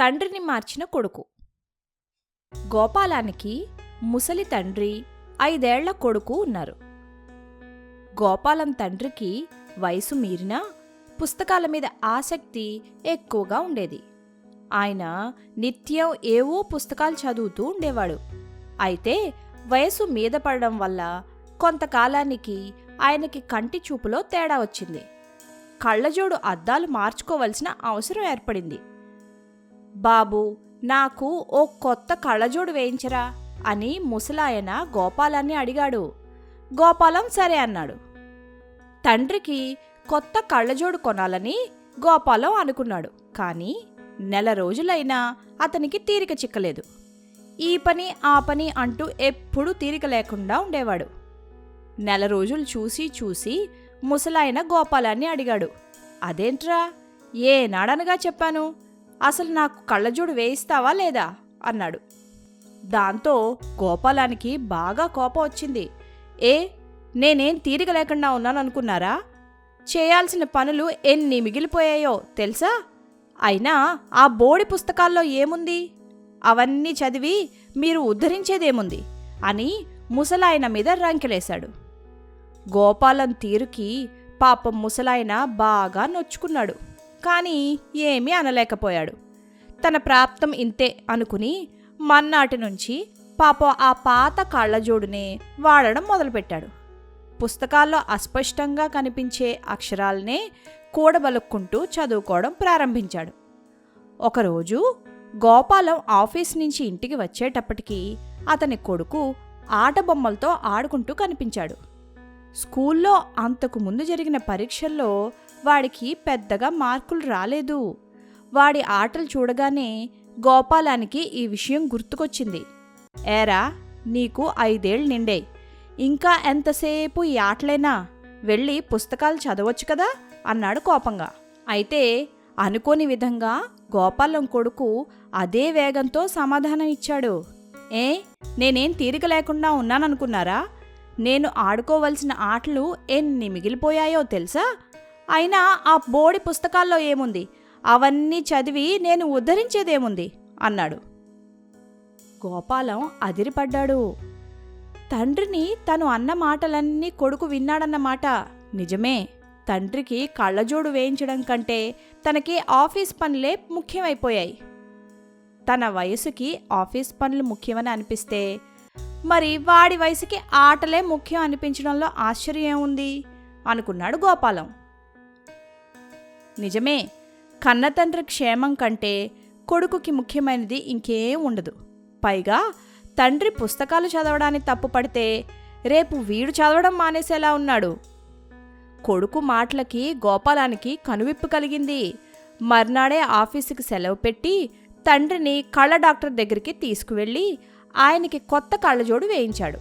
తండ్రిని మార్చిన కొడుకు. గోపాలానికి ముసలి తండ్రి ఐదేళ్ళ కొడుకు ఉన్నారు. గోపాలం తండ్రికి వయసు మీరినా పుస్తకాల మీద ఆసక్తి ఎక్కువగా ఉండేది. ఆయన నిత్యం ఏవో పుస్తకాలు చదువుతూ ఉండేవాడు. అయితే వయసు మీద పడడం వల్ల కొంతకాలానికి ఆయనకి కంటి చూపులో తేడా వచ్చింది. కళ్ళజోడు అద్దాలు మార్చుకోవలసిన అవసరం ఏర్పడింది. బాబు నాకు ఓ కొత్త కళ్ళజోడు వేయించరా అని ముసలాయన గోపాలాన్ని అడిగాడు. గోపాలం సరే అన్నాడు. తండ్రికి కొత్త కళ్ళజోడు కొనాలని గోపాలం అనుకున్నాడు. కానీ నెల రోజులైనా అతనికి తీరిక చిక్కలేదు. ఈ పని ఆ పని అంటూ ఎప్పుడూ తీరిక లేకుండా ఉండేవాడు. నెల రోజులు చూసి చూసి ముసలాయన గోపాలాన్ని అడిగాడు. అదేంట్రా? ఏనాడనగా చెప్పాను? అసలు నాకు కళ్ళజోడు వేయిస్తావా లేదా? అన్నాడు. దాంతో గోపాలానికి బాగా కోపం వచ్చింది. ఏ నేనేం తీరిక లేకుండా ఉన్నాననుకున్నారా చేయాల్సిన పనులు ఎన్ని మిగిలిపోయాయో తెలుసా? అయినా ఆ బోడి పుస్తకాల్లో ఏముంది? అవన్నీ చదివి మీరు ఉద్ధరించేదేముంది? అని ముసలాయన మీద రంకెలేశాడు. గోపాలం తీరుకి పాపం ముసలాయన బాగా నొచ్చుకున్నాడు. కానీ ఏమీ అనలేకపోయాడు. తన ప్రాప్తం ఇంతే అనుకుని మన్నాటి నుంచి పాపం ఆ పాత కళ్ళజోడునే వాడడం మొదలుపెట్టాడు. పుస్తకాల్లో అస్పష్టంగా కనిపించే అక్షరాలనే కూడబలుక్కుంటూ చదువుకోవడం ప్రారంభించాడు. ఒకరోజు గోపాలం ఆఫీస్ నుంచి ఇంటికి వచ్చేటప్పటికీ అతని కొడుకు ఆట బొమ్మలతో ఆడుకుంటూ కనిపించాడు. స్కూల్లో అంతకు ముందు జరిగిన పరీక్షల్లో వాడికి పెద్దగా మార్కులు రాలేదు. వాడి ఆటలు చూడగానే గోపాలానికి ఈ విషయం గుర్తుకొచ్చింది. ఏరా నీకు ఐదేళ్ళు నిండే. ఇంకా ఎంతసేపు ఈ ఆటలేనా? వెళ్ళి పుస్తకాలు చదవచ్చు కదా? అన్నాడు కోపంగా. అయితే అనుకోని విధంగా గోపాలం కొడుకు అదే వేగంతో సమాధానం ఇచ్చాడు. ఏ నేనేం తీరిక లేకుండా ఉన్నాననుకున్నారా? నేను ఆడుకోవలసిన ఆటలు ఎన్ని మిగిలిపోయాయో తెలుసా? అయినా ఆ బోడి పుస్తకాల్లో ఏముంది? అవన్నీ చదివి నేను ఉద్ధరించేదేముంది? అన్నాడు. గోపాలం అదిరిపడ్డాడు. తండ్రిని తను అన్న మాటలన్నీ కొడుకు విన్నాడన్నమాట. నిజమే తండ్రికి కళ్ళజోడు వేయించడం కంటే తనకి ఆఫీస్ పనులే ముఖ్యమైపోయాయి. తన వయసుకి ఆఫీస్ పనులు ముఖ్యమని అనిపిస్తే మరి వాడి వయసుకి ఆటలే ముఖ్యం అనిపించడంలో ఆశ్చర్యం ఉంది అనుకున్నాడు గోపాలం. నిజమే కన్నతండ్రి క్షేమం కంటే కొడుకుకి ముఖ్యమైనది ఇంకేం ఉండదు. పైగా తండ్రి పుస్తకాలు చదవడానికి తప్పుపడితే రేపు వీడు చదవడం మానేసేలా ఉన్నాడు. కొడుకు మాటలకి గోపాలానికి కనువిప్పు కలిగింది. మర్నాడే ఆఫీసుకి సెలవు పెట్టి తండ్రిని కళ్ళ డాక్టర్ దగ్గరికి తీసుకువెళ్ళి ఆయనకి కొత్త కళ్ళజోడు వేయించాడు.